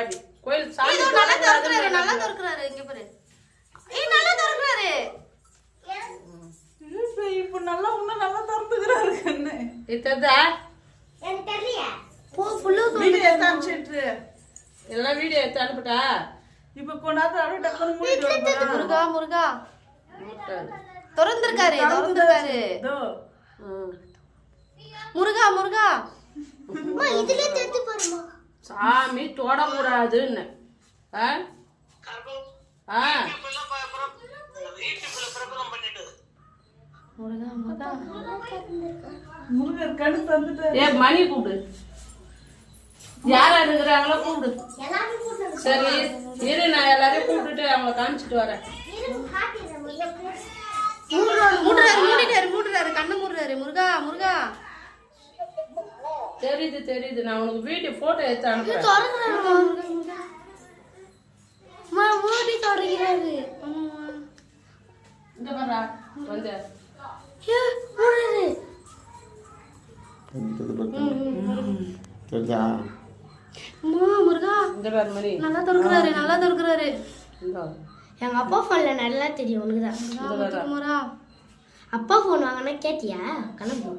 பாட்டி கோயில் சாமி இதோ நல்லா திறக்கிறாரு. நல்லா திறக்கிறாரு இங்க பாரு. ஏய் நல்லா திறக்கிறாரு. இப்ப இப்ப நல்லா இன்னும் நல்லா திறந்துக்கிறாரு கண்ணு. இது தெரியுதா எனக்கு தெரியல போ புல்லு வீடியோ எடுத்து அனுப்பிச்சிட்டு எல்லாம் வீடியோ எடுத்து அனுப்பிட்டா? இப்ப கொண்டாந்து அப்படியே டக்குனு மூடிட்டு. முருகா முருகா. திறந்திருக்காரு திறந்திருக்காரு. முருகா முருகா. அம்மா இதுல தெரிஞ்சு பாருமா சாமி தொடக்கூடாதுன்னு. ஆ? ஆ. முருகா முருகா. முருகர் கண்ணு தந்துட்டு ஏ மணி கூப்பிடு. யார் யார் இருக்கிறாங்களோ கூப்பிடு. சரி இரு நான் எல்லாரையும் கூப்பிட்டுட்டு அவங்கள காமிச்சிட்டு வரேன். மூடுறாரு மூடிட்டாரு மூடுறாரு கண்ணு மூடுறாரு. முருகா முருகா. தெரியுது தெரியுது. நான் உனக்கு வீடியோ போட்டோ எடுத்து அனுப்புறேன். மூடி. இந்த வந்து. தெரிஞ்சா? அம்மா முருகா. இந்த பாரு நல்லா திறக்கிறாரு நல்லா திறக்கிறாரு. எங்க அப்பா போன்ல நல்லா தெரியும் உனக்கு தான் அப்பா போன் வாங்கினா கேட்டியா? தெரிஞ்சா